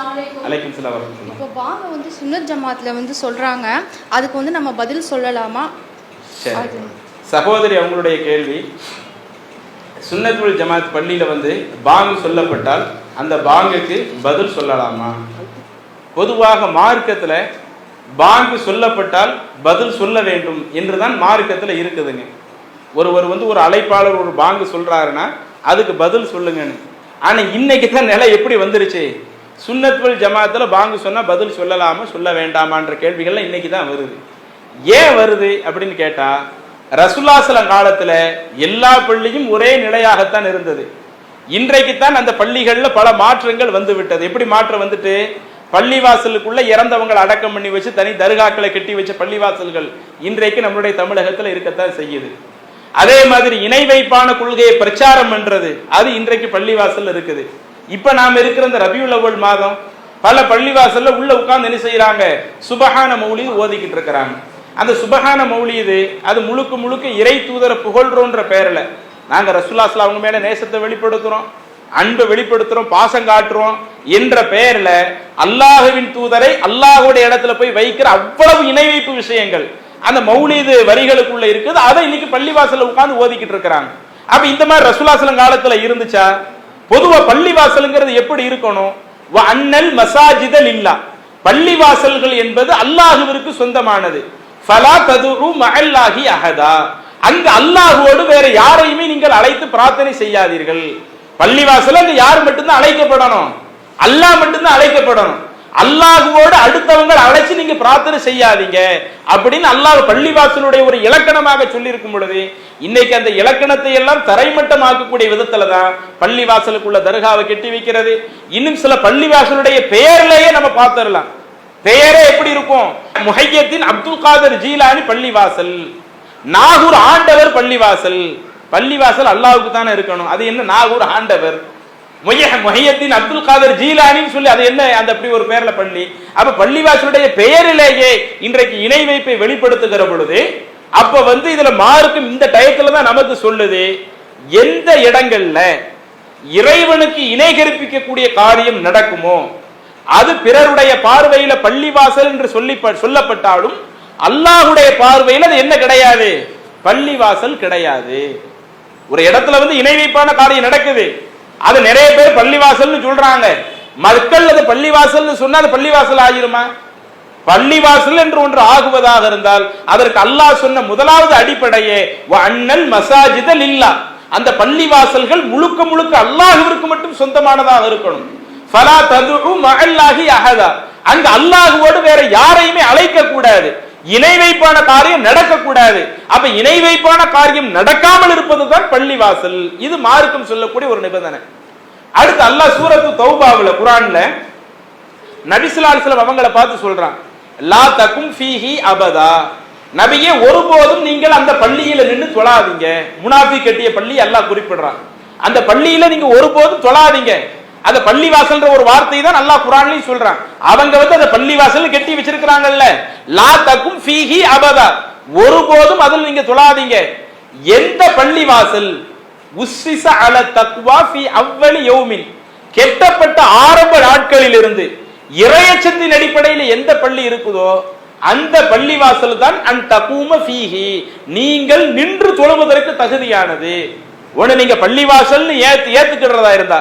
அலைக்கும். வரமத்துல்லாஹ் இப்போ பாங்க வந்து சுன்னத் ஜமாத்தில் வந்து சொல்கிறாங்க அதுக்கு வந்து நம்ம பதில் சொல்லலாமா? சரி. சகோதரி அவங்களுடைய கேள்வி. சுன்னத்துல் ஜமாத் பள்ளியில வந்து பாங்கு சொல்லப்பட்டால் அந்த பாங்குக்கு பதில் சொல்லலாமா? பொதுவாக மார்க்கத்துல பாங்கு சொல்லப்பட்டால் பதில் சொல்ல வேண்டும் என்றுதான் மார்க்கத்துல இருக்குதுங்க. ஒருவர் வந்து ஒரு அழைப்பாளர் ஒரு பாங்கு சொல்றாருன்னா அதுக்கு பதில் சொல்லுங்கன்னு. ஆனா இன்னைக்கு தான் நிலை எப்படி வந்துருச்சு? சுன்னத்துல் ஜமாத்தில் பாங்கு சொன்னால் பதில் சொல்லலாமா சொல்ல வேண்டாமான்ற கேள்விகள்லாம் இன்னைக்கு தான் வருது. ஏன் வருது அப்படின்னு கேட்டால் ரசுல்லாசலம் காலத்தில் எல்லா பள்ளியும் ஒரே நிலையாகத்தான் இருந்தது. இன்றைக்கு தான் அந்த பள்ளிகளில் பல மாற்றங்கள் வந்து விட்டது. எப்படி மாற்றம் வந்துட்டு? பள்ளிவாசலுக்குள்ள இறந்தவங்களை அடக்கம் பண்ணி வச்சு தனி தர்காக்களை கட்டி வச்ச பள்ளிவாசல்கள் இன்றைக்கு நம்மளுடைய தமிழகத்தில் இருக்கத்தான் செய்யுது. அதே மாதிரி இணை வைப்பான கொள்கையை பிரச்சாரம் பண்றது அது இன்றைக்கு பள்ளிவாசல் இருக்குது. இப்ப நாம இருக்கிற இந்த ரபியுல் அவ்வல் மாதம் பல பள்ளிவாசல்ல உள்ள உட்கார்ந்து என்ன செய்யறாங்க? சுபஹான மௌலி ஓதிக்கிட்டு இருக்கிறாங்க. அந்த சுபஹான மௌலிது அது முழுக்க முழுக்க இறை தூதர புகழ்றோன்ற பேர்ல. நாங்க ரசுல்லாஸ்ல அவங்க மேல நேசத்தை வெளிப்படுத்துறோம் அன்பை வெளிப்படுத்துறோம் பாசம் காட்டுறோம் என்ற பெயர்ல அல்லாஹுவின் தூதரை அல்லாஹுடைய இடத்துல போய் வைக்கிற அவ்வளவு இணை வைப்பு விஷயங்கள் அந்த மௌலிது வரிகளுக்குள்ள இருக்குது. அதை இன்னைக்கு பள்ளிவாசல்ல உட்கார்ந்து ஓதிக்கிட்டு இருக்கிறாங்க. அப்ப இந்த மாதிரி ரசுலாசலம் காலத்துல இருந்துச்சா? பொதுவா பள்ளிவாசலுங்கிறது எப்படி இருக்கணும்? அண்ணல் அன்னல் மசாஜிதல் இல்லா பள்ளிவாசல்கள் என்பது அல்லாஹுவிற்கு சொந்தமானது. ஃபலா ததுரு மகல்லாகி அஹதா. அங்கு அல்லாஹுவோடு வேற யாரையுமே நீங்கள் அழைத்து பிரார்த்தனை செய்யாதீர்கள். பள்ளிவாசல் அங்கு யார் மட்டும்தான் அழைக்கப்படணும்? அல்லாஹ் மட்டும்தான் அழைக்கப்படணும். அல்லாஹுவோடு அடுத்தவங்க அழைச்சி நீங்க பிரார்த்தனை செய்யாதீங்க அப்படின்னு அல்லாஹ் பள்ளிவாசலுடைய ஒரு இலக்கணமாக சொல்லியிருக்கும் பொழுது இன்னைக்கு அந்த இலக்கணத்தை எல்லாம் தரைமட்டமாக்கக்கூடிய விதத்துல தான் பள்ளிவாசலுக்குள்ள தர்காவை கெட்டி வைக்கிறது. இன்னும் சில பள்ளிவாசலுடைய பெயர்லயே நம்ம பார்த்துடலாம். பெயரே எப்படி இருக்கும்? முஹையத்தின் அப்துல் காதர் ஜீலானி பள்ளிவாசல். நாகூர் ஆண்டவர் பள்ளிவாசல். பள்ளிவாசல் அல்லாவுக்கு தானே இருக்கணும். அது என்ன? நாகூர் ஆண்டவர். முய்ய- முஹையத்தின் அப்துல் காதர் ஜீலானின்னு சொல்லி அது என்ன? அந்த அப்படி ஒரு பேர்ல பள்ளி. அப்ப பள்ளிவாசலுடைய பெயரிலேயே இன்றைக்கு இணை வைப்பை வெளிப்படுத்துகிற பொழுது அப்ப வந்து இதுல மார்க்கும் இந்த டயத்துல தான் நமக்கு சொல்லுது எந்த இடங்கள்ல இறைவனுக்கு இணை கற்பிக்கக்கூடிய காரியம் நடக்குமோ அது பிறருடைய பார்வையில பள்ளிவாசல் என்று சொல்லி சொல்லப்பட்டாலும் அல்லாஹுடைய பார்வையில் அது என்ன கிடையாது? பள்ளிவாசல் கிடையாது. ஒரு இடத்துல வந்து இணை வைப்பான காரியம் நடக்குது. அது நிறைய பேர் பள்ளிவாசல்னு சொல்றாங்க. மக்கள் அது பள்ளிவாசல்னு சொன்னா அது பள்ளிவாசல் ஆகிருமா? பள்ளிவாசல் என்று ஒன்று ஆகுவதாக இருந்தால் அதற்கு அல்லாஹ் சொன்ன முதலாவது அடிப்படையே "வ மசாஜிதல் இல்லா அந்த பள்ளிவாசல்கள் முழுக்க முழுக்க அல்லாஹுவிற்கு மட்டும் சொந்தமானதாக இருக்கணும். ஃபலா ததுஉ மஅல்லாஹி அஹதா. அங்க அல்லாஹுவோடு வேற யாரையுமே அழைக்க கூடாது இணை வைப்பான காரியம் நடக்கக்கூடாது. அப்ப இணை வைப்பான காரியம் நடக்காமல் இருப்பதுதான் பள்ளிவாசல். இது மார்க்கம் சொல்லக்கூடிய ஒரு நிபந்தனை. அடுத்து அல்லாஹ் சூரத்து தௌபாவுல குரான்ல நபிசுல்லாஸ்லம் அவங்கள பார்த்து சொல்றான். லா தக்கும் ஃபீஹி அபதா. நபியே ஒருபோதும் நீங்கள் அந்த பள்ளியில நின்று தொழாதீங்க. முனாஃபி கட்டிய பள்ளி அல்லாஹ் குறிப்பிடுறான். அந்த பள்ளியில நீங்க ஒருபோதும் தொழாதீங்க. அந்த பள்ளிவாசல்ன்ற ஒரு வார்த்தை தான் அல்லாஹ் குரான்லயும் சொல்றான். அவங்க வந்து அந்த பள்ளிவாசல் கட்டி வச்சிருக்கிறாங்கல்ல. லா தக்கும் ஃபீஹி அபதா. ஒருபோதும் அதில் நீங்க துளாதீங்க எந்த பள்ளிவாசல்? உஸ்ஸிஸ அல தக்வா ஃபி அவ்வளி யௌமின். கெட்டப்பட்ட ஆரம்ப நாட்களில் இருந்து இறையச்சத்தின் அடிப்படையில் எந்த பள்ளி இருக்குதோ அந்த பள்ளிவாசல் தான் அன் தகூம ஃபீஹி. நீங்கள் நின்று தொழுவதற்கு தகுதியானது. ஒண்ணு நீங்க பள்ளிவாசல்னு ஏத்து ஏத்துக்கிடுறதா இருந்தா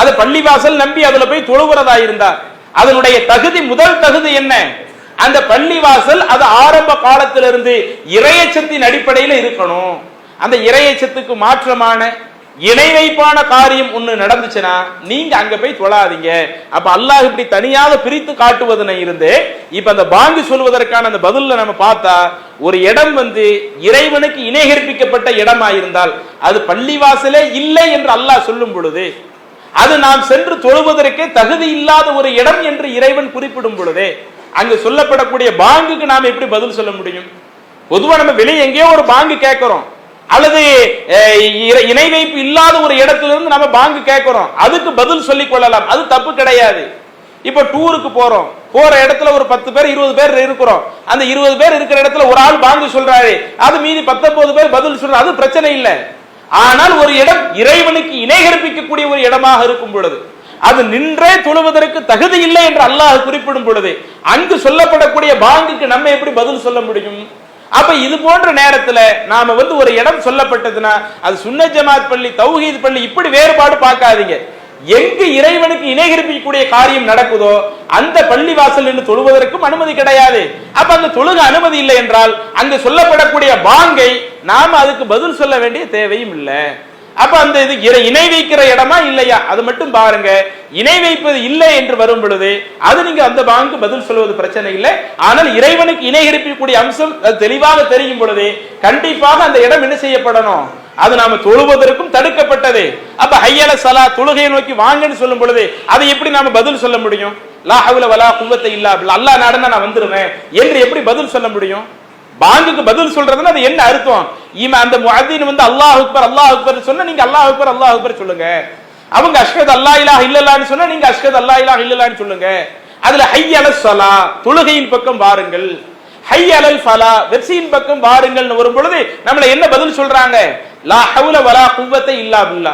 அது பள்ளிவாசல் நம்பி அதுல போய் தொழுகிறதா இருந்தா அதனுடைய தகுதி முதல் தகுதி என்ன? அந்த பள்ளிவாசல் அது ஆரம்ப காலத்திலிருந்து இறையச்சத்தின் அடிப்படையில் இருக்கணும். அந்த இறையச்சத்துக்கு மாற்றமான இணை வைப்பான காரியம் ஒண்ணு நடந்துச்சுன்னா நீங்க அங்க போய் தொழாதீங்க. அப்ப அல்லாஹ் இப்படி தனியாக பிரித்து காட்டுவதனை இருந்து இப்ப அந்த பாங்கு சொல்வதற்கான அந்த பதில்ல நம்ம பார்த்தா ஒரு இடம் வந்து இறைவனுக்கு இணைகற்பிக்கப்பட்ட இடமா இருந்தால் அது பள்ளிவாசலே இல்லை என்று அல்லாஹ் சொல்லும் பொழுது அது நாம் சென்று தொழுவதற்கே தகுதி இல்லாத ஒரு இடம் என்று இறைவன் குறிப்பிடும் பொழுதே அங்கு சொல்லப்படக்கூடிய பாங்குக்கு நாம் எப்படி பதில் சொல்ல முடியும்? பொதுவா நம்ம வெளியே எங்கேயோ ஒரு பாங்கு கேட்கிறோம். அல்லது இணை வைப்பு இல்லாத ஒரு இடத்துல இருந்து நம்ம பாங்கு கேட்கிறோம். அதுக்கு பதில் சொல்லிக் கொள்ளலாம். அது தப்பு கிடையாது. இப்ப டூருக்கு போறோம். போற இடத்துல ஒரு பத்து பேர் இருபது பேர் இருக்கிறோம். அந்த இருபது பேர் இருக்கிற இடத்துல ஒரு ஆள் பாங்கு சொல்றாரு. அது மீதி பத்தொன்பது பேர் பதில் சொல்றாரு. அது பிரச்சனை இல்லை. ஆனால் ஒரு இடம் இறைவனுக்கு இணை கற்பிக்கக்கூடிய ஒரு இடமாக இருக்கும் பொழுது அது நின்றே தொழுவதற்கு தகுதி இல்லை என்று அல்லாஹ் குறிப்பிடும் பொழுது அங்கு சொல்லப்படக்கூடிய பாங்குக்கு நம்ம எப்படி பதில் சொல்ல முடியும்? அப்ப இது போன்ற நேரத்துல நாம வந்து ஒரு இடம் சொல்லப்பட்டதுன்னா அது சுன்ன ஜமாத் பள்ளி தௌஹீத் பள்ளி இப்படி வேறுபாடு பார்க்காதீங்க. எங்கு இறைவனுக்கு இணைகரிப்பிக்கக்கூடிய காரியம் நடக்குதோ அந்த பள்ளி வாசல் நின்று தொழுவதற்கும் அனுமதி கிடையாது. அப்ப அந்த தொழுக அனுமதி இல்லை என்றால் அங்கு சொல்லப்படக்கூடிய பாங்கை நாம் அதுக்கு பதில் சொல்ல வேண்டிய தேவையும் இல்லை. அப்ப அந்த இது இணை வைக்கிற இடமா இல்லையா? அது மட்டும் பாருங்க. இணை வைப்பது இல்லை என்று வரும் பொழுது அது நீங்க அந்த பாங்கு பதில் சொல்வது பிரச்சனை இல்லை. ஆனால் இறைவனுக்கு இணை இருப்பிக்கூடிய அம்சம் அது தெளிவாக தெரியும் பொழுது கண்டிப்பாக அந்த இடம் என்ன செய்யப்படணும்? அது நாம தொழுவதற்கும் தடுக்கப்பட்டது. அப்ப ஹையல சலா தொழுகையை நோக்கி வாங்கன்னு சொல்லும் பொழுது அதை எப்படி நாம பதில் சொல்ல முடியும்? லா ஹவுல வலா குவத்தை இல்லா அல்லா அல்லாஹ் நான் வந்துருவேன் என்று எப்படி பதில் சொல்ல முடியும்? பாங்குக்கு பதில் சொல்றதுன்னா அது என்ன அர்த்தம்? இம அந்த முஹதீன் வந்து அல்லாஹ் அக்பர் அல்லாஹ் அக்பர் சொன்னா நீங்க அல்லாஹ் அக்பர் அல்லாஹ் அக்பர் சொல்லுங்க. அவங்க அஷ்கத் அல்லா இலாஹ இல்லலான்னு சொன்னா நீங்க அஷ்கத் அல்லா இலாஹ இல்லலான்னு சொல்லுங்க. அதுல ஹைய அலஸ் ஸலா தொழுகையின் பக்கம் வாருங்கள். ஹைய அலல் ஃபலா வெற்றியின் பக்கம் வாருங்கள்னு வரும் பொழுது நம்மள என்ன பதில் சொல்றாங்க? லா ஹவுல வலா குவத்தை இல்லா பில்லா.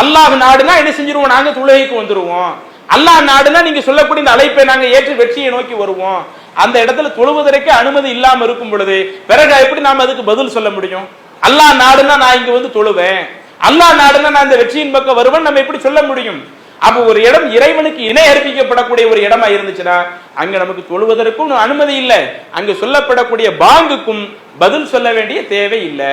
அல்லாஹ் நாடுனா என்ன செஞ்சிருவோம்? நாங்க தொழுகைக்கு வந்துருவோம். அல்லாஹ் நாடுனா நீங்க சொல்லக்கூடிய இந்த அழைப்பை நாங்க ஏற்று வெற்றியை நோக்கி வருவோம். அந்த இடத்துல தொழுவதற்கே அனுமதி இல்லாம இருக்கும் பொழுது பிறகு எப்படி நாம அதுக்கு பதில் சொல்ல முடியும்? அல்லா நாடுனா நான் இங்க வந்து தொழுவேன். அல்லா நாடுனா நான் இந்த வெற்றியின் பக்கம் வருவேன் நம்ம எப்படி சொல்ல முடியும்? அப்ப ஒரு இடம் இறைவனுக்கு இணை அர்ப்பிக்கப்படக்கூடிய ஒரு இடமா இருந்துச்சுன்னா அங்க நமக்கு தொழுவதற்கும் அனுமதி இல்லை. அங்கு சொல்லப்படக்கூடிய பாங்குக்கும் பதில் சொல்ல வேண்டிய தேவை இல்லை.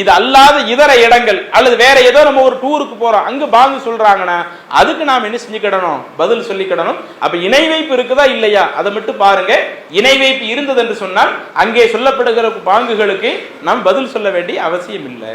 இது அல்லாத இதர இடங்கள் அல்லது வேற ஏதோ நம்ம ஒரு டூருக்கு போறோம் அங்க பாங்கு சொல்றாங்கன்னா அதுக்கு நாம் என்ன செஞ்சுக்கிடணும்? பதில் சொல்லிக்கிடணும். அப்ப இணை வைப்பு இருக்குதா இல்லையா? அதை மட்டும் பாருங்க. இணை வைப்பு இருந்தது என்று சொன்னால் அங்கே சொல்லப்படுகிற பாங்குகளுக்கு நாம் பதில் சொல்ல வேண்டிய அவசியம் இல்லை.